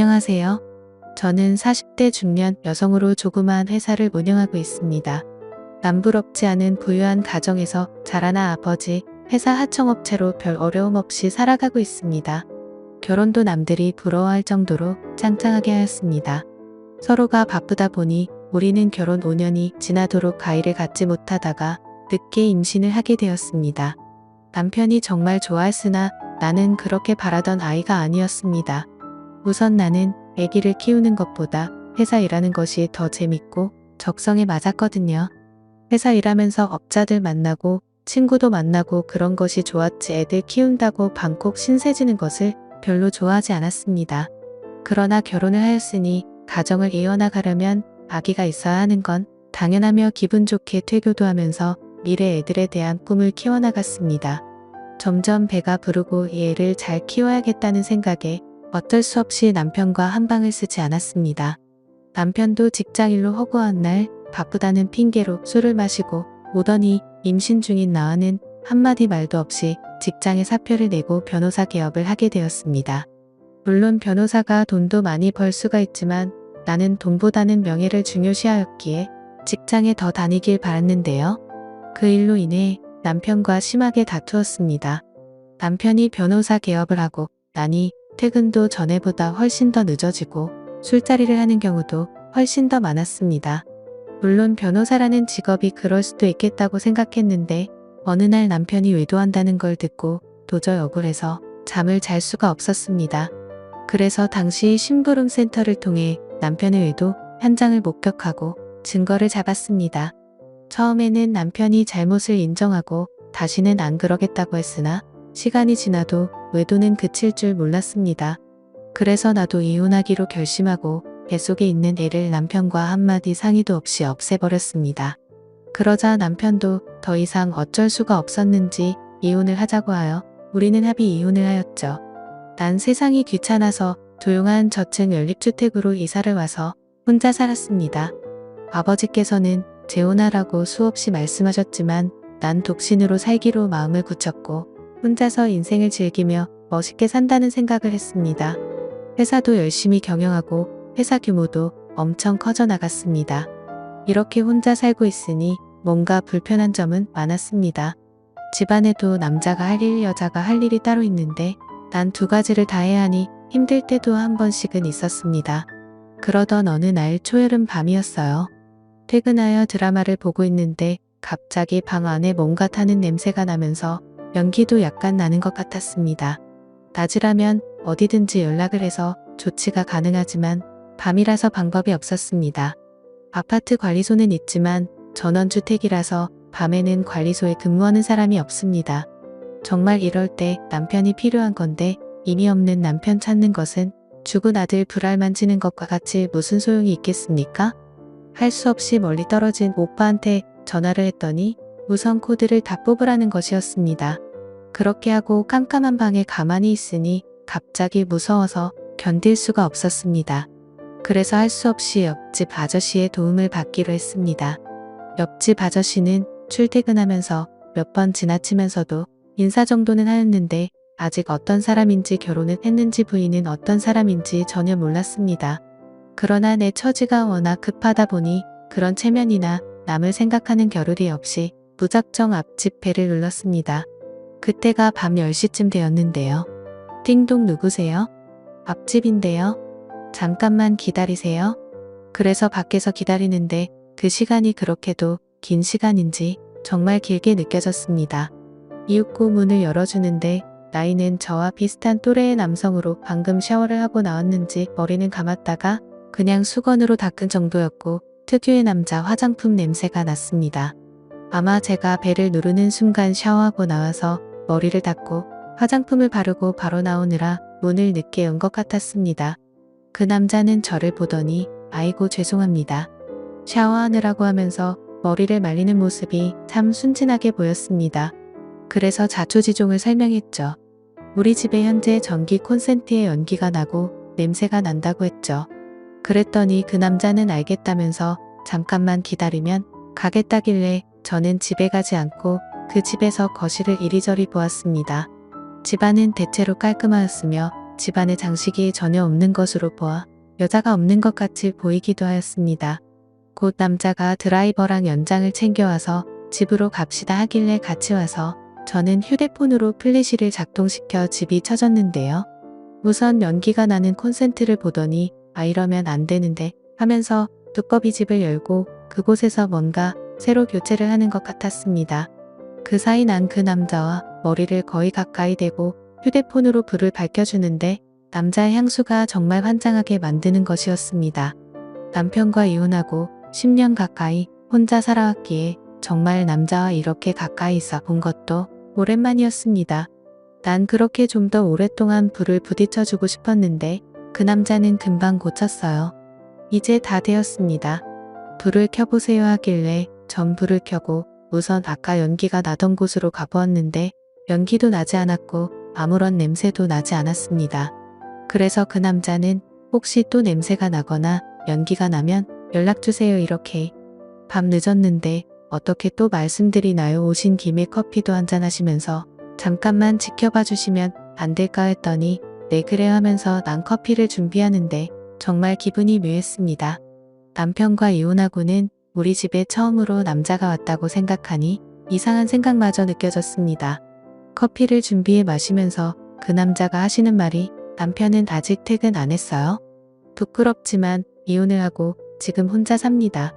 안녕하세요. 저는 40대 중년 여성으로 조그마한 회사를 운영하고 있습니다. 남부럽지 않은 부유한 가정에서 자라나 아버지, 회사 하청업체로 별 어려움 없이 살아가고 있습니다. 결혼도 남들이 부러워할 정도로 짱짱하게 하였습니다. 서로가 바쁘다 보니 우리는 결혼 5년이 지나도록 가위를 갖지 못하다가 늦게 임신을 하게 되었습니다. 남편이 정말 좋아했으나 나는 그렇게 바라던 아이가 아니었습니다. 우선 나는 아기를 키우는 것보다 회사 일하는 것이 더 재밌고 적성에 맞았거든요. 회사 일하면서 업자들 만나고 친구도 만나고 그런 것이 좋았지 애들 키운다고 방콕 신세지는 것을 별로 좋아하지 않았습니다. 그러나 결혼을 하였으니 가정을 이어나가려면 아기가 있어야 하는 건 당연하며 기분 좋게 퇴교도 하면서 미래 애들에 대한 꿈을 키워나갔습니다. 점점 배가 부르고 이 애를 잘 키워야겠다는 생각에 어쩔 수 없이 남편과 한방을 쓰지 않았습니다. 남편도 직장일로 허구한 날 바쁘다는 핑계로 술을 마시고 오더니 임신 중인 나와는 한마디 말도 없이 직장에 사표를 내고 변호사 개업을 하게 되었습니다. 물론 변호사가 돈도 많이 벌 수가 있지만 나는 돈보다는 명예를 중요시하였기에 직장에 더 다니길 바랐는데요. 그 일로 인해 남편과 심하게 다투었습니다. 남편이 변호사 개업을 하고 나니 퇴근도 전에보다 훨씬 더 늦어지고 술자리를 하는 경우도 훨씬 더 많았습니다. 물론 변호사라는 직업이 그럴 수도 있겠다고 생각했는데 어느 날 남편이 외도한다는 걸 듣고 도저히 억울해서 잠을 잘 수가 없었습니다. 그래서 당시 심부름 센터를 통해 남편의 외도 현장을 목격하고 증거를 잡았습니다. 처음에는 남편이 잘못을 인정하고 다시는 안 그러겠다고 했으나 시간이 지나도 외도는 그칠 줄 몰랐습니다. 그래서 나도 이혼하기로 결심하고 뱃속에 있는 애를 남편과 한마디 상의도 없이 없애버렸습니다. 그러자 남편도 더 이상 어쩔 수가 없었는지 이혼을 하자고 하여 우리는 합의 이혼을 하였죠. 난 세상이 귀찮아서 조용한 저층 연립주택으로 이사를 와서 혼자 살았습니다. 아버지께서는 재혼하라고 수없이 말씀하셨지만 난 독신으로 살기로 마음을 굳혔고 혼자서 인생을 즐기며 멋있게 산다는 생각을 했습니다. 회사도 열심히 경영하고 회사 규모도 엄청 커져 나갔습니다. 이렇게 혼자 살고 있으니 뭔가 불편한 점은 많았습니다. 집안에도 남자가 할 일, 여자가 할 일이 따로 있는데 난 두 가지를 다 해야 하니 힘들 때도 한 번씩은 있었습니다. 그러던 어느 날 초여름 밤이었어요. 퇴근하여 드라마를 보고 있는데 갑자기 방 안에 뭔가 타는 냄새가 나면서 연기도 약간 나는 것 같았습니다. 낮이라면 어디든지 연락을 해서 조치가 가능하지만 밤이라서 방법이 없었습니다. 아파트 관리소는 있지만 전원주택이라서 밤에는 관리소에 근무하는 사람이 없습니다. 정말 이럴 때 남편이 필요한 건데 의미 없는 남편 찾는 것은 죽은 아들 불알 만지는 것과 같이 무슨 소용이 있겠습니까? 할 수 없이 멀리 떨어진 오빠한테 전화를 했더니 우선 코드를 다 뽑으라는 것이었습니다. 그렇게 하고 깜깜한 방에 가만히 있으니 갑자기 무서워서 견딜 수가 없었습니다. 그래서 할 수 없이 옆집 아저씨의 도움을 받기로 했습니다. 옆집 아저씨는 출퇴근하면서 몇 번 지나치면서도 인사 정도는 하였는데 아직 어떤 사람인지 결혼을 했는지 부인은 어떤 사람인지 전혀 몰랐습니다. 그러나 내 처지가 워낙 급하다 보니 그런 체면이나 남을 생각하는 겨를이 없이 무작정 앞집 배를 눌렀습니다. 그때가 밤 10시쯤 되었는데요. 띵동 누구세요? 앞집인데요. 잠깐만 기다리세요. 그래서 밖에서 기다리는데 그 시간이 그렇게도 긴 시간인지 정말 길게 느껴졌습니다. 이윽고 문을 열어주는데 나이는 저와 비슷한 또래의 남성으로 방금 샤워를 하고 나왔는지 머리는 감았다가 그냥 수건으로 닦은 정도였고 특유의 남자 화장품 냄새가 났습니다. 아마 제가 배를 누르는 순간 샤워하고 나와서 머리를 닦고 화장품을 바르고 바로 나오느라 문을 늦게 연 것 같았습니다. 그 남자는 저를 보더니 아이고 죄송합니다. 샤워하느라고 하면서 머리를 말리는 모습이 참 순진하게 보였습니다. 그래서 자초지종을 설명했죠. 우리 집에 현재 전기 콘센트에 연기가 나고 냄새가 난다고 했죠. 그랬더니 그 남자는 알겠다면서 잠깐만 기다리면 가겠다길래 저는 집에 가지 않고 그 집에서 거실을 이리저리 보았습니다. 집안은 대체로 깔끔하였으며 집안에 장식이 전혀 없는 것으로 보아 여자가 없는 것 같이 보이기도 하였습니다. 곧 남자가 드라이버랑 연장을 챙겨와서 집으로 갑시다 하길래 같이 와서 저는 휴대폰으로 플래시를 작동시켜 집이 쳐졌는데요. 우선 연기가 나는 콘센트를 보더니 아 이러면 안 되는데 하면서 두꺼비 집을 열고 그곳에서 뭔가 새로 교체를 하는 것 같았습니다. 그 사이 난 그 남자와 머리를 거의 가까이 대고 휴대폰으로 불을 밝혀주는데 남자의 향수가 정말 환장하게 만드는 것이었습니다. 남편과 이혼하고 10년 가까이 혼자 살아왔기에 정말 남자와 이렇게 가까이 있어 본 것도 오랜만이었습니다. 난 그렇게 좀 더 오랫동안 불을 부딪혀주고 싶었는데 그 남자는 금방 고쳤어요. 이제 다 되었습니다. 불을 켜보세요 하길래 전 불을 켜고 우선 아까 연기가 나던 곳으로 가보았는데 연기도 나지 않았고 아무런 냄새도 나지 않았습니다. 그래서 그 남자는 혹시 또 냄새가 나거나 연기가 나면 연락주세요 이렇게 밤 늦었는데 어떻게 또 말씀드리나요 오신 김에 커피도 한잔 하시면서 잠깐만 지켜봐 주시면 안 될까 했더니 네 그래 하면서 난 커피를 준비하는데 정말 기분이 묘했습니다. 남편과 이혼하고는 우리 집에 처음으로 남자가 왔다고 생각하니 이상한 생각마저 느껴졌습니다. 커피를 준비해 마시면서 그 남자가 하시는 말이 남편은 아직 퇴근 안 했어요. 부끄럽지만 이혼을 하고 지금 혼자 삽니다.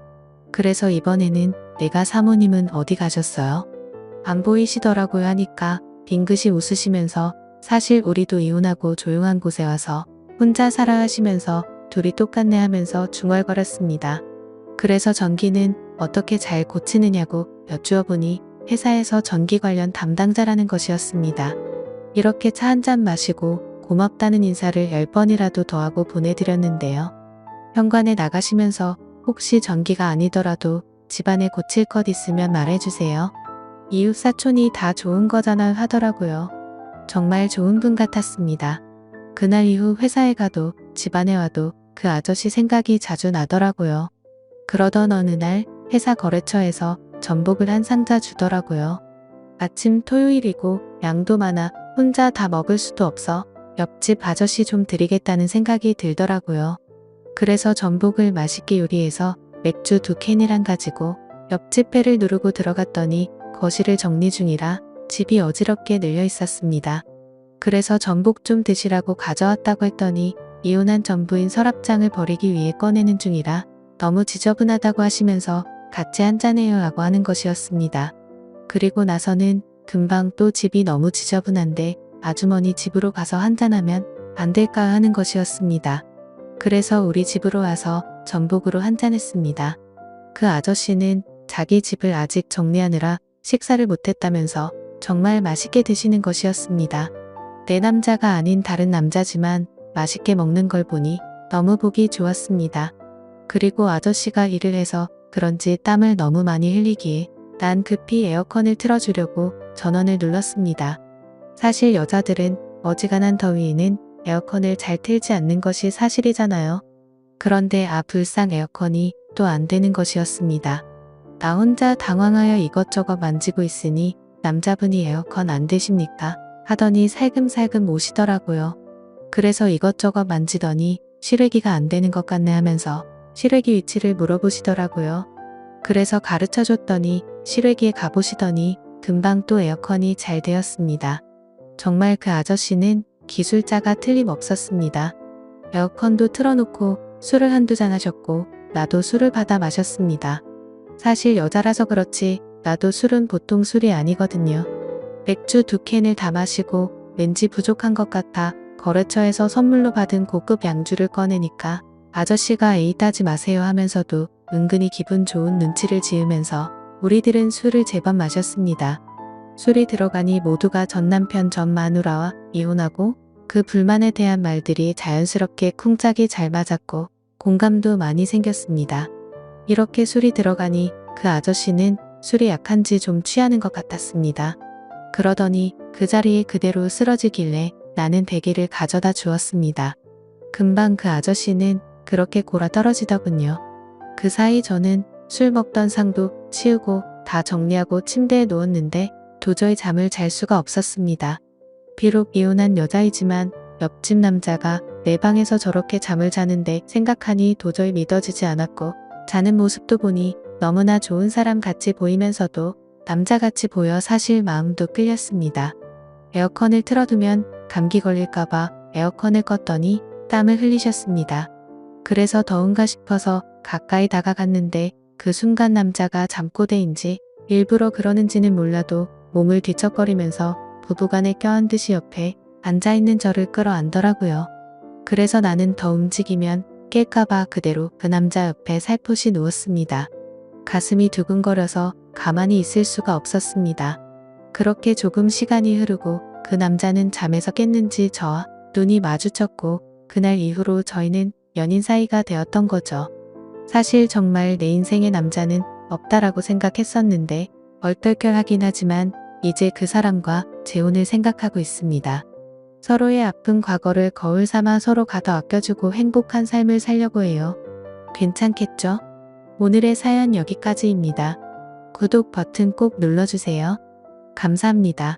그래서 이번에는 내가 사모님은 어디 가셨어요? 안 보이시더라고요 하니까 빙긋이 웃으시면서 사실 우리도 이혼하고 조용한 곳에 와서 혼자 살아 하시면서 둘이 똑같네 하면서 중얼거렸습니다. 그래서 전기는 어떻게 잘 고치느냐고 여쭈어 보니 회사에서 전기 관련 담당자라는 것이었습니다. 이렇게 차 한 잔 마시고 고맙다는 인사를 10번이라도 더하고 보내드렸는데요. 현관에 나가시면서 혹시 전기가 아니더라도 집안에 고칠 것 있으면 말해주세요. 이웃 사촌이 다 좋은 거잖아 하더라고요. 정말 좋은 분 같았습니다. 그날 이후 회사에 가도 집안에 와도 그 아저씨 생각이 자주 나더라고요. 그러던 어느 날 회사 거래처에서 전복을 한 상자 주더라고요. 아침 토요일이고 양도 많아 혼자 다 먹을 수도 없어 옆집 아저씨 좀 드리겠다는 생각이 들더라고요. 그래서 전복을 맛있게 요리해서 맥주 두 캔이랑 가지고 옆집 배를 누르고 들어갔더니 거실을 정리 중이라 집이 어지럽게 늘려 있었습니다. 그래서 전복 좀 드시라고 가져왔다고 했더니 이혼한 전부인 서랍장을 버리기 위해 꺼내는 중이라 너무 지저분하다고 하시면서 같이 한잔해요 라고 하는 것이었습니다. 그리고 나서는 금방 또 집이 너무 지저분한데 아주머니 집으로 가서 한잔하면 안 될까 하는 것이었습니다. 그래서 우리 집으로 와서 전복으로 한잔했습니다. 그 아저씨는 자기 집을 아직 정리하느라 식사를 못했다면서 정말 맛있게 드시는 것이었습니다. 내 남자가 아닌 다른 남자지만 맛있게 먹는 걸 보니 너무 보기 좋았습니다. 그리고 아저씨가 일을 해서 그런지 땀을 너무 많이 흘리기에 난 급히 에어컨을 틀어주려고 전원을 눌렀습니다. 사실 여자들은 어지간한 더위에는 에어컨을 잘 틀지 않는 것이 사실이잖아요. 그런데 아 불상 에어컨이 또 안 되는 것이었습니다. 나 혼자 당황하여 이것저것 만지고 있으니 남자분이 에어컨 안 되십니까? 하더니 살금살금 오시더라고요. 그래서 이것저것 만지더니 실외기가 안 되는 것 같네 하면서 실외기 위치를 물어보시더라고요. 그래서 가르쳐 줬더니 실외기에 가보시더니 금방 또 에어컨이 잘 되었습니다. 정말 그 아저씨는 기술자가 틀림없었습니다. 에어컨도 틀어놓고 술을 한두 잔 하셨고 나도 술을 받아 마셨습니다. 사실 여자라서 그렇지 나도 술은 보통 술이 아니거든요. 맥주 두 캔을 다 마시고 왠지 부족한 것 같아 거래처에서 선물로 받은 고급 양주를 꺼내니까 아저씨가 에이 따지 마세요 하면서도 은근히 기분 좋은 눈치를 지으면서 우리들은 술을 제법 마셨습니다. 술이 들어가니 모두가 전 남편 전 마누라와 이혼하고 그 불만에 대한 말들이 자연스럽게 쿵짝이 잘 맞았고 공감도 많이 생겼습니다. 이렇게 술이 들어가니 그 아저씨는 술이 약한지 좀 취하는 것 같았습니다. 그러더니 그 자리에 그대로 쓰러지길래 나는 베개를 가져다 주었습니다. 금방 그 아저씨는 그렇게 골아 떨어지더군요. 그 사이 저는 술 먹던 상도 치우고 다 정리하고 침대에 누웠는데 도저히 잠을 잘 수가 없었습니다. 비록 이혼한 여자이지만 옆집 남자가 내 방에서 저렇게 잠을 자는데 생각하니 도저히 믿어지지 않았고 자는 모습도 보니 너무나 좋은 사람 같이 보이면서도 남자같이 보여 사실 마음도 끌렸습니다. 에어컨을 틀어두면 감기 걸릴까봐 에어컨을 껐더니 땀을 흘리셨습니다. 그래서 더운가 싶어서 가까이 다가갔는데 그 순간 남자가 잠꼬대인지 일부러 그러는지는 몰라도 몸을 뒤척거리면서 부부간에 껴안 듯이 옆에 앉아있는 저를 끌어안더라고요. 그래서 나는 더 움직이면 깰까봐 그대로 그 남자 옆에 살포시 누웠습니다. 가슴이 두근거려서 가만히 있을 수가 없었습니다. 그렇게 조금 시간이 흐르고 그 남자는 잠에서 깼는지 저와 눈이 마주쳤고 그날 이후로 저희는 연인 사이가 되었던 거죠. 사실 정말 내 인생의 남자는 없다라고 생각했었는데 얼떨결하긴 하지만 이제 그 사람과 재혼을 생각하고 있습니다. 서로의 아픈 과거를 거울 삼아 서로 가더 아껴주고 행복한 삶을 살려고 해요. 괜찮겠죠? 오늘의 사연 여기까지입니다. 구독 버튼 꼭 눌러주세요. 감사합니다.